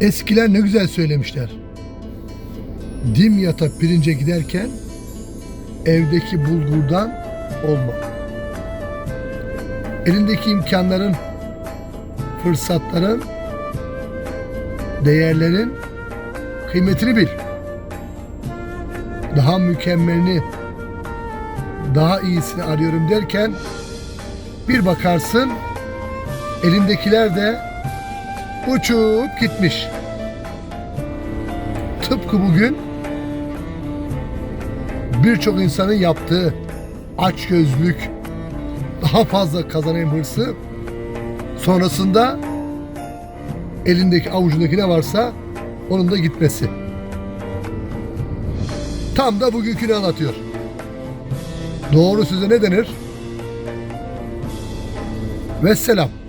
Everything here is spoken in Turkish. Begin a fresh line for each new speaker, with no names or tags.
Eskiler ne güzel söylemişler. Dimyat'a pirince giderken evdeki bulgurdan olma. Elindeki imkanların, fırsatların, değerlerin kıymetini bil. Daha mükemmelini, daha iyisini arıyorum derken bir bakarsın elindekiler de uçup gitmiş. Tıpkı bugün birçok insanın yaptığı açgözlük, daha fazla kazanayım hırsı sonrasında elindeki avucundaki ne varsa onun da gitmesi. Tam da bugünkünü anlatıyor. Doğru söze ne denir? Vesselam.